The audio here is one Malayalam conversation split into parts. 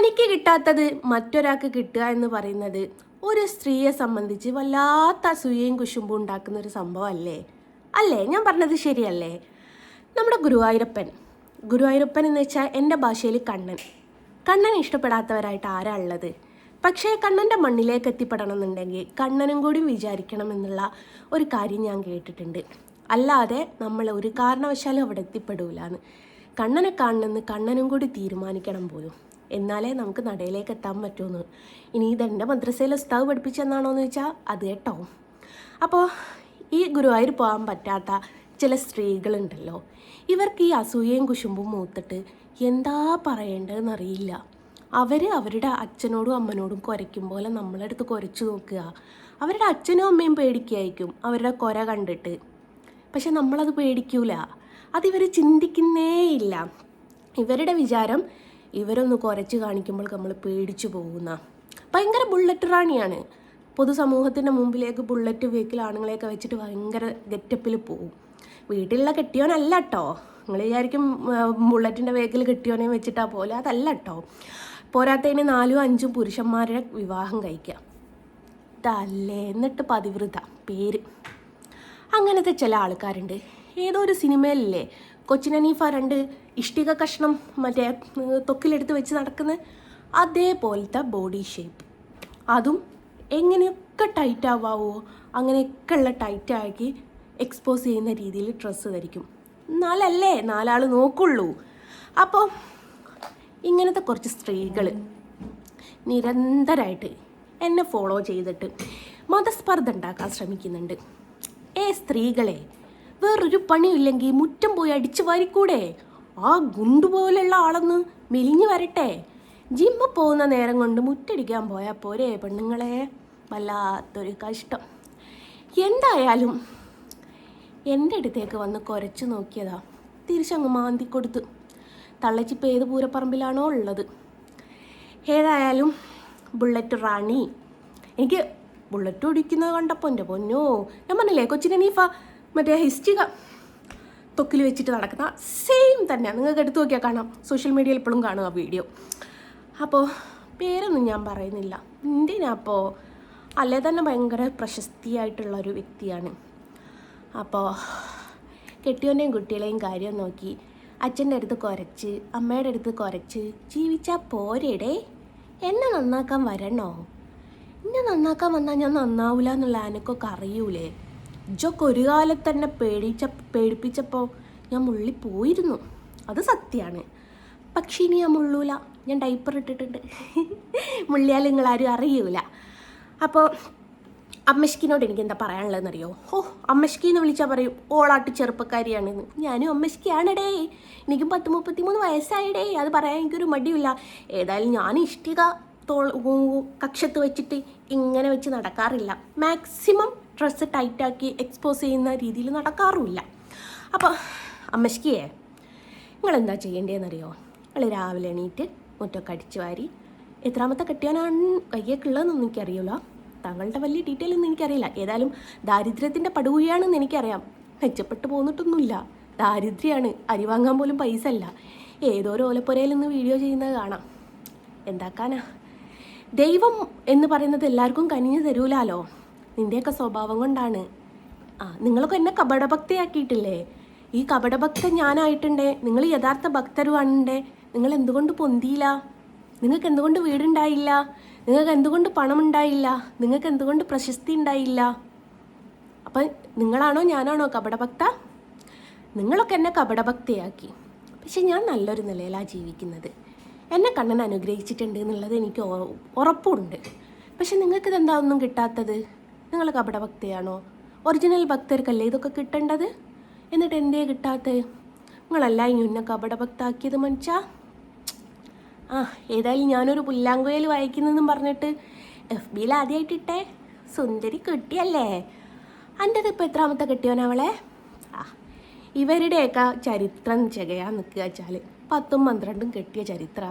തനിക്ക് കിട്ടാത്തത് മറ്റൊരാൾക്ക് കിട്ടുക എന്ന് പറയുന്നത് ഒരു സ്ത്രീയെ സംബന്ധിച്ച് വല്ലാത്ത അസൂയയും കുശുമ്പും ഉണ്ടാക്കുന്ന ഒരു സംഭവമല്ലേ? അല്ലേ? ഞാൻ പറഞ്ഞത് ശരിയല്ലേ? നമ്മുടെ ഗുരുവായൂരപ്പൻ. ഗുരുവായൂരപ്പൻ എന്ന് വെച്ചാൽ എന്റെ ഭാഷയിൽ കണ്ണൻ. കണ്ണൻ ഇഷ്ടപ്പെടാത്തവരായിട്ട് ആരാ ഉള്ളത്? പക്ഷേ കണ്ണന്റെ മണ്ണിലേക്ക് എത്തിപ്പെടണം എന്നുണ്ടെങ്കിൽ കണ്ണനും കൂടി വിചാരിക്കണം എന്നുള്ള ഒരു കാര്യം ഞാൻ കേട്ടിട്ടുണ്ട്. അല്ലാതെ നമ്മൾ ഒരു കാരണവശാലും അവിടെ എത്തിപ്പെടൂലെന്ന്. കണ്ണനെ കാണണമെന്ന് കണ്ണനും കൂടി തീരുമാനിക്കണം പോലും. എന്നാലേ നമുക്ക് നടയിലേക്ക് എത്താൻ പറ്റുമെന്ന് ഇനി ഇതെന്റെ മദ്രസയിലെ ഉസ്താവ് പഠിപ്പിച്ചെന്നാണോ എന്ന് ചോദിച്ചാൽ അത് കേട്ടോ. അപ്പോൾ ഈ ഗുരുവായൂർ പോകാൻ പറ്റാത്ത ചില സ്ത്രീകളുണ്ടല്ലോ. ഇവർക്ക് ഈ അസൂയയും കുശുമ്പും മൂത്തിട്ട് എന്താ പറയേണ്ടതെന്ന് അറിയില്ല അവർ അവരുടെ അച്ഛനോടും അമ്മനോടും കുരയ്ക്കും പോലെ നമ്മളെടുത്ത് കുരച്ചു നോക്കുക. അവരുടെ അച്ഛനും അമ്മയും പേടിക്കായിരിക്കും അവരുടെ കുര കണ്ടിട്ട്. പക്ഷെ നമ്മളത് പേടിക്കൂല. അതിവർ ചിന്തിക്കുന്നേ ഇല്ല ഇവരുടെ വിചാരം ഇവരൊന്ന് കുറച്ച് കാണിക്കുമ്പോൾ നമ്മൾ പേടിച്ചു പോകുന്ന. ഭയങ്കര ബുള്ളറ്റ് റാണിയാണ്. പൊതുസമൂഹത്തിന്റെ മുമ്പിലേക്ക് ബുള്ളറ്റ് വെഹിക്കിൾ ആണുങ്ങളെയൊക്കെ വെച്ചിട്ട് ഭയങ്കര ഗെറ്റപ്പിൽ പോകും വീട്ടിലുള്ള കെട്ടിയോനല്ല കേട്ടോ നിങ്ങൾ വിചാരിക്കും ബുള്ളറ്റിന്റെ വെഹിക്കിൾ കെട്ടിയോനെ വെച്ചിട്ടാ പോലെ. അതല്ല കേട്ടോ പോരാത്തതിന് നാലും അഞ്ചും പുരുഷന്മാരുടെ വിവാഹം കഴിക്കുക. ഇതല്ലേ? എന്നിട്ട് പതിവൃത. പേര്. അങ്ങനത്തെ ചില ആൾക്കാരുണ്ട്. ഏതോ ഒരു സിനിമയിലില്ലേ കൊച്ചിനീഫ രണ്ട് ഇഷ്ടിക കഷ്ണം മറ്റേ തൊക്കിലെടുത്ത് വെച്ച് നടക്കുന്ന? അതേപോലത്തെ ബോഡി ഷേപ്പ് അതും എങ്ങനെയൊക്കെ ടൈറ്റ് ആവാവോ അങ്ങനെയൊക്കെ ഉള്ള ടൈറ്റാക്കി എക്സ്പോസ് ചെയ്യുന്ന രീതിയിൽ ഡ്രസ്സ് ധരിക്കും. നാലല്ലേ? നാലാൾ നോക്കുള്ളൂ. അപ്പോൾ ഇങ്ങനത്തെ കുറച്ച് സ്ത്രീകൾ നിരന്തരമായിട്ട് എന്നെ ഫോളോ ചെയ്തിട്ട് മതസ്പർദ്ധ ഉണ്ടാക്കാൻ ശ്രമിക്കുന്നുണ്ട്. ഏ സ്ത്രീകളെ വേറൊരു പണിയില്ലെങ്കിൽ മുറ്റം പോയി അടിച്ചു വാരിക്കൂടെ? ആ ഗുണ്ടുപോലുള്ള ആളൊന്ന് മെലിഞ്ഞു വരട്ടെ. ജിമ്മ പോകുന്ന നേരം കൊണ്ട് മുറ്റടിക്കാൻ പോയാൽ പോരെ പെണ്ണുങ്ങളെ? വല്ലാത്തൊരു കഷ്ടം. എന്തായാലും എന്റെ അടുത്തേക്ക് വന്ന് കുരച്ചു നോക്കിയതാ. തിരിച്ചങ്ങ് മാന്തി കൊടുത്ത്. തള്ളച്ചിപ്പ് ഏത് പൂരപ്പറമ്പിലാണോ ഉള്ളത്. ഏതായാലും ബുള്ളറ്റ് റാണി. എനിക്ക് ബുള്ളറ്റ് ഓടിക്കുന്നത് കണ്ടപ്പോൾ എന്റെ പൊന്നോ ഞാൻ പറഞ്ഞില്ലേ കൊച്ചിനെ നീഫ മറ്റേ ഹിസ്റ്റിക തൊക്കിൽ വെച്ചിട്ട് നടക്കുന്ന സെയിം തന്നെയാണ് നിങ്ങൾക്ക് എടുത്തു നോക്കിയാൽ കാണാം. സോഷ്യൽ മീഡിയയിൽ ഇപ്പോഴും കാണും ആ വീഡിയോ അപ്പോൾ പേരൊന്നും ഞാൻ പറയുന്നില്ല. എന്തിനാപ്പോൾ അല്ലേ തന്നെ ഭയങ്കര പ്രശസ്തിയായിട്ടുള്ള ഒരു വ്യക്തിയാണ്. അപ്പോൾ കെട്ടിയോന്റെയും കുട്ടികളെയും കാര്യം നോക്കി അച്ഛന്റെ അടുത്ത് കുരച്ച് അമ്മയുടെ അടുത്ത് കുരച്ച് ജീവിച്ചാൽ പോരേടേ. എന്നെ നന്നാക്കാൻ വരണോ? എന്നെ നന്നാക്കാൻ വന്നാൽ ഞാൻ നന്നാവില്ല എന്നുള്ള അനക്കൊക്കെ അറിയൂലേ? ഇജൊക്കെ ഒരു കാലത്ത് തന്നെ പേടിച്ച പേടിപ്പിച്ചപ്പോൾ ഞാൻ മുള്ളി പോയിരുന്നു. അത് സത്യമാണ് പക്ഷേ ഇനി ഞാൻ മുള്ളൂല. ഞാൻ ഡൈപ്പർ ഇട്ടിട്ടുണ്ട്. മുള്ളിയാൽ നിങ്ങളാരും അറിയൂല. അപ്പോൾ അമ്മഷ്കിനോട് എനിക്ക് എന്താ പറയാനുള്ളതെന്ന് അറിയോ ഓ അമ്മഷ്കി എന്ന് വിളിച്ചാൽ പറയും ഓളാട്ട് ചെറുപ്പക്കാരിയാണെന്ന്. ഞാനും അമ്മഷ്കിയാണടേ എനിക്കും പത്ത് മുപ്പത്തി മൂന്ന് വയസ്സായിടേ. അത് പറയാൻ എനിക്കൊരു മടിയില്ല ഏതായാലും ഞാൻ ഇഷ്ടിക തോൾ കക്ഷത്ത് വെച്ചിട്ട് ഇങ്ങനെ വെച്ച് നടക്കാറില്ല. മാക്സിമം ഡ്രസ്സ് ടൈറ്റാക്കി എക്സ്പോസ് ചെയ്യുന്ന രീതിയിൽ നടക്കാറുമില്ല. അപ്പോൾ അമ്മശ്കിയേ നിങ്ങളെന്താ ചെയ്യേണ്ടതെന്നറിയോ? നിങ്ങൾ രാവിലെ എണീറ്റ് മുറ്റമൊക്കെ അടിച്ചു വാരി എത്രാമത്തെ കെട്ടിയാനാണ് കയ്യേക്കുള്ളതെന്നൊന്നും എനിക്കറിയില്ല. താങ്കളുടെ വലിയ ഡീറ്റെയിൽ ഒന്നും എനിക്കറിയില്ല. ഏതായാലും ദാരിദ്ര്യത്തിന്റെ പടുകയാണെന്ന് എനിക്കറിയാം. മെച്ചപ്പെട്ടു പോന്നിട്ടൊന്നുമില്ല. ദാരിദ്ര്യമാണ് അരി വാങ്ങാൻ പോലും പൈസ അല്ല ഏതോ ഒരു ഓലപ്പുരയിൽ നിന്ന് വീഡിയോ ചെയ്യുന്നത് കാണാം. എന്താക്കാനാ? ദൈവം എന്ന് പറയുന്നത് എല്ലാവർക്കും കനിഞ്ഞു തരൂലാലോ? നിന്റെയൊക്കെ സ്വഭാവം കൊണ്ടാണ്. ആ നിങ്ങളൊക്കെ എന്നെ കപടഭക്തയാക്കിയിട്ടില്ലേ? ഈ കപടഭക്ത ഞാനായിട്ടുണ്ടേ. നിങ്ങൾ യഥാർത്ഥ ഭക്തരുവാണുണ്ടേ. നിങ്ങൾ എന്തുകൊണ്ട് പൊന്തിയില്ല? നിങ്ങൾക്ക് എന്തുകൊണ്ട് വീടുണ്ടായില്ല? നിങ്ങൾക്ക് എന്തുകൊണ്ട് പണം ഉണ്ടായില്ല നിങ്ങൾക്ക് എന്തുകൊണ്ട് പ്രശസ്തി ഉണ്ടായില്ല? അപ്പം നിങ്ങളാണോ ഞാനാണോ കപടഭക്ത? നിങ്ങളൊക്കെ എന്നെ കപടഭക്തയാക്കി. പക്ഷെ ഞാൻ നല്ലൊരു നിലയിലാണ് ജീവിക്കുന്നത്. എന്നെ കണ്ണൻ അനുഗ്രഹിച്ചിട്ടുണ്ട് എന്നുള്ളത് എനിക്ക് ഉറപ്പുണ്ട്. പക്ഷെ നിങ്ങൾക്കിതെന്താ ഒന്നും കിട്ടാത്തത്? നിങ്ങൾ കപടഭക്തയാണോ ഒറിജിനൽ ഭക്തർക്കല്ലേ ഇതൊക്കെ കിട്ടേണ്ടത്? എന്നിട്ട് എന്തേ കിട്ടാത്തത് നിങ്ങളല്ല ഇനി ഉന്ന കപടഭക്താക്കിയത് മനുഷ്യ. ആ ഏതായാലും ഞാനൊരു പുല്ലാങ്കുയൽ വായിക്കുന്നതെന്നും പറഞ്ഞിട്ട് എഫ് ബിയിൽ ആദ്യമായിട്ടിട്ടേ സുന്ദരി കിട്ടിയല്ലേ? എന്റെ ഇപ്പോൾ എത്രാമത്തെ കിട്ടിയോനവളെ ആ ഇവരുടെയൊക്കെ ചരിത്രം ചെകയാൻ നിൽക്കുക വെച്ചാൽ പത്തും പന്ത്രണ്ടും കെട്ടിയ ചരിത്ര.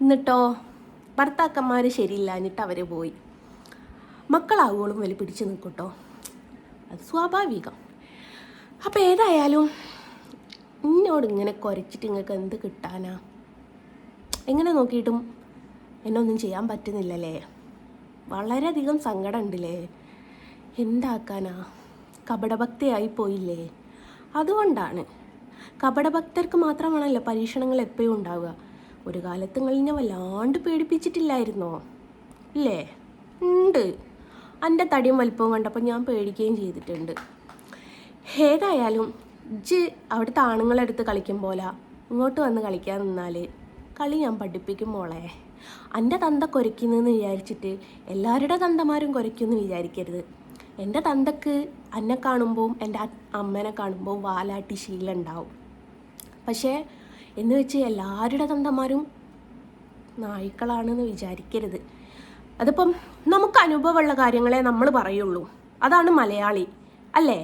എന്നിട്ടോ ഭർത്താക്കന്മാർ ശരിയില്ലാഞ്ഞിട്ട് അവർ പോയി. മക്കളാവുകളും വലി പിടിച്ചു നിൽക്കൂട്ടോ. അത് സ്വാഭാവികം. അപ്പോൾ ഏതായാലും എന്നോട് ഇങ്ങനെ കുരച്ചിട്ട് നിങ്ങൾക്ക് എന്ത് കിട്ടാനാ? എങ്ങനെ നോക്കിയിട്ടും എന്നൊന്നും ചെയ്യാൻ പറ്റുന്നില്ലല്ലേ? വളരെയധികം സങ്കടമുണ്ടല്ലേ? എന്താക്കാനാ? കപടഭക്തിയായി പോയില്ലേ? അതുകൊണ്ടാണ്. കപടഭക്തർക്ക് മാത്രമാണല്ലോ പരീക്ഷണങ്ങൾ എപ്പോഴും ഉണ്ടാവുക. ഒരു കാലത്ത് നിങ്ങളിനെ വല്ലാണ്ട് പേടിപ്പിച്ചിട്ടില്ലായിരുന്നോ? ഇല്ലേ? ഉണ്ട്. എന്റെ തടിയും വലിപ്പവും കണ്ടപ്പോൾ ഞാൻ പേടിക്കുകയും ചെയ്തിട്ടുണ്ട്. ഏതായാലും ജ് അവിടുത്തെ ആണുങ്ങളെടുത്ത് കളിക്കും പോലെ. ഇങ്ങോട്ട് വന്ന് കളിക്കാൻ നിന്നാൽ കളി ഞാൻ പഠിപ്പിക്കും മോളെ. എന്റെ തന്ത കുരയ്ക്കുന്നെന്ന് വിചാരിച്ചിട്ട് എല്ലാവരുടെ തന്തമാരും കുരയ്ക്കുമെന്ന് വിചാരിക്കരുത്. എന്റെ തന്തക്ക് എന്നെ കാണുമ്പോൾ എന്റെ അമ്മനെ കാണുമ്പോൾ വാലാട്ടി ശീലം ഉണ്ടാവും. പക്ഷേ എന്ന് വെച്ച് എല്ലാവരുടെ തന്തമാരും നായ്ക്കളാണെന്ന് വിചാരിക്കരുത്. അതിപ്പം നമുക്ക് അനുഭവമുള്ള കാര്യങ്ങളെ നമ്മൾ പറയുള്ളൂ. അതാണ് മലയാളി അല്ലേ?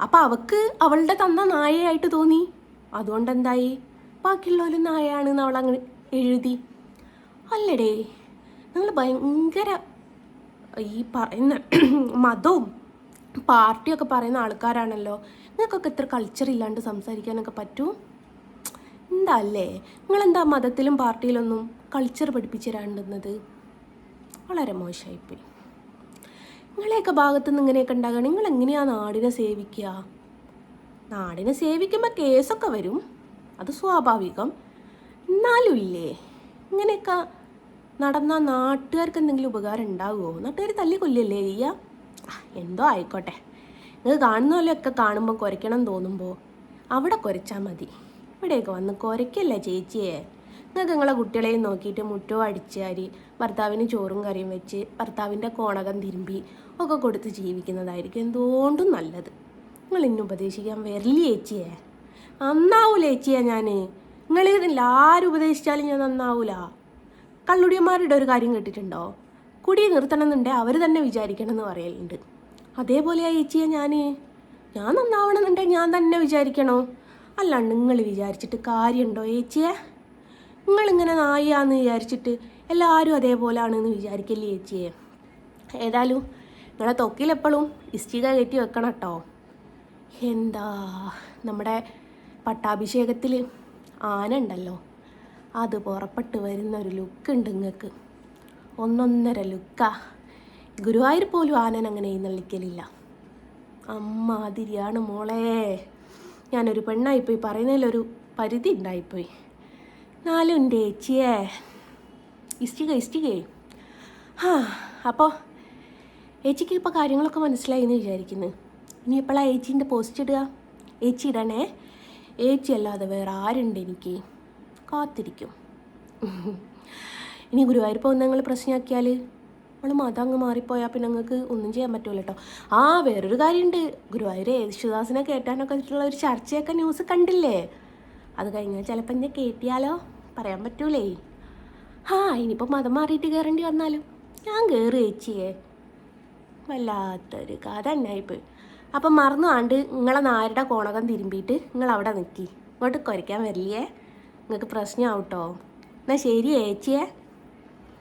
അപ്പം അവക്ക് അവളുടെ തന്ന നായയായിട്ട് തോന്നി. അതുകൊണ്ട് എന്തായി ബാക്കിയുള്ളവരും നായയാണെന്ന് അവൾ അങ്ങ് എഴുതി. അല്ലടേ നിങ്ങൾ ഭയങ്കര ഈ പറയുന്ന മതവും പാർട്ടിയൊക്കെ പറയുന്ന ആൾക്കാരാണല്ലോ. നിങ്ങൾക്കൊക്കെ ഇത്ര കൾച്ചർ ഇല്ലാണ്ട് സംസാരിക്കാനൊക്കെ പറ്റൂ? എന്താ അല്ലേ? നിങ്ങളെന്താ മതത്തിലും പാർട്ടിയിലൊന്നും കൾച്ചർ പഠിപ്പിച്ചു തരാണ്ടുന്നത് വളരെ മോശമായിപ്പോയി. നിങ്ങളെയൊക്കെ ഭാഗത്തു നിന്ന് ഇങ്ങനെയൊക്കെ ഉണ്ടാകുക നിങ്ങൾ എങ്ങനെയാ നാടിനെ സേവിക്കുക? നാടിനെ സേവിക്കുമ്പോൾ കേസൊക്കെ വരും. അത് സ്വാഭാവികം. എന്നാലും ഇല്ലേ ഇങ്ങനെയൊക്കെ നടന്ന നാട്ടുകാർക്ക് എന്തെങ്കിലും ഉപകാരം ഉണ്ടാകുമോ നാട്ടുകാർ തല്ലി കൊല്ലല്ലേ ചെയ്യ? എന്തോ ആയിക്കോട്ടെ. നിങ്ങൾ കാണുന്ന പോലെയൊക്കെ കാണുമ്പോൾ കുരയ്ക്കണം തോന്നുമ്പോൾ അവിടെ കുരച്ചാൽ മതി. ഇവിടെയൊക്കെ വന്ന് കുരയ്ക്കല്ലേ ചേച്ചിയെ? നിങ്ങൾക്ക് നിങ്ങളെ കുട്ടികളെയും നോക്കിയിട്ട് മുറ്റോ അടിച്ചാരി ഭർത്താവിന് ചോറും കറിയും വെച്ച് ഭർത്താവിന്റെ കോണകം തിരുമ്പി ഒക്കെ കൊടുത്ത് ജീവിക്കുന്നതായിരിക്കും എന്തുകൊണ്ടും നല്ലത്. നിങ്ങൾ ഇന്ന് ഉപദേശിക്കാൻ വരില്ല ചേച്ചിയെ? നന്നാവൂല ചേച്ചിയെ ഞാൻ നിങ്ങൾ ആരും ഉപദേശിച്ചാലും ഞാൻ നന്നാവൂല. കള്ളുടിയന്മാരുടെ ഒരു കാര്യം കേട്ടിട്ടുണ്ടോ? കുടി നിർത്തണം അവർ തന്നെ വിചാരിക്കണം എന്ന് പറയലുണ്ട്. അതേപോലെയാ ചേച്ചിയെ ഞാൻ ഞാൻ നന്നാവണമെന്നുണ്ടെങ്കിൽ ഞാൻ തന്നെ വിചാരിക്കണോ? അല്ലാണ്ട് നിങ്ങൾ വിചാരിച്ചിട്ട് കാര്യമുണ്ടോ ചേച്ചിയെ? നിങ്ങളിങ്ങനെ നായിയാന്ന് വിചാരിച്ചിട്ട് എല്ലാവരും അതേപോലാണെന്ന് വിചാരിക്കല്ലേ ചേച്ചിയെ ഏതായാലും നിങ്ങളെ തൊക്കിലെപ്പോഴും ഇഷ്ടിക കയറ്റി വെക്കണം കേട്ടോ എന്താ നമ്മുടെ പട്ടാഭിഷേകത്തിൽ ആന ഉണ്ടല്ലോ അത് പുറപ്പെട്ട് വരുന്ന ഒരു ലുക്ക് ഉണ്ട് നിങ്ങൾക്ക് ഒന്നൊന്നര ലുക്കാ ഗുരുവായൂർ പോലും ആനൻ അങ്ങനെ എഴുന്നള്ളിക്കലില്ല അമ്മാതിരിയാണ് മോളെ. ഞാനൊരു പെണ്ണായിപ്പോയി പറയുന്നതിലൊരു പരിധി ഉണ്ടായിപ്പോയി. നാലും ചേച്ചിയേ ഇഷ്ടിക ഇഷ്ടികേ. ഹാ അപ്പോൾ ഏച്ചിക്ക് ഇപ്പോൾ കാര്യങ്ങളൊക്കെ മനസ്സിലായി എന്ന് വിചാരിക്കുന്നു. ഇനി എപ്പോഴാണ് ഏച്ചീന്റെ പോസ്റ്റ് ഇടുക? ഏച്ചി ഇടണേ. ഏച്ചി അല്ലാതെ വേറെ ആരുണ്ട് എനിക്ക്? കാത്തിരിക്കും. ഇനി ഗുരുവായൂർ പോകുന്ന ഞങ്ങൾ പ്രശ്നമാക്കിയാൽ? നമ്മൾ മതം അങ്ങ് മാറിപ്പോയാൽ പിന്നെ നിങ്ങൾക്ക് ഒന്നും ചെയ്യാൻ പറ്റുമല്ലോ കേട്ടോ ആ വേറൊരു കാര്യമുണ്ട് ഗുരുവായൂർ യേശുദാസിനെ കേട്ടാനൊക്കെ ഒരു ചർച്ചയൊക്കെ ന്യൂസ് കണ്ടില്ലേ? അത് കഴിഞ്ഞാൽ ചിലപ്പോൾ ഞാൻ കേട്ടിയാലോ? പറയാൻ പറ്റൂലേ. ആ ഇനിയിപ്പോൾ മതം മാറിയിട്ട് കയറേണ്ടി വന്നാലും ഞാൻ കയറി ചേച്ചിയെ. വല്ലാത്തൊരു കഥ തന്നെയായിപ്പോയി അപ്പം മറന്നു ആണ്ട് നിങ്ങളെ നാരുടെ കോണകം തിരുമ്പിയിട്ട് നിങ്ങൾ അവിടെ നിൽക്കി ഇങ്ങോട്ട് കുരയ്ക്കാൻ വരില്ലേ? നിങ്ങൾക്ക് പ്രശ്നമാവട്ടോ? എന്നാൽ ശരി ചേച്ചിയെ.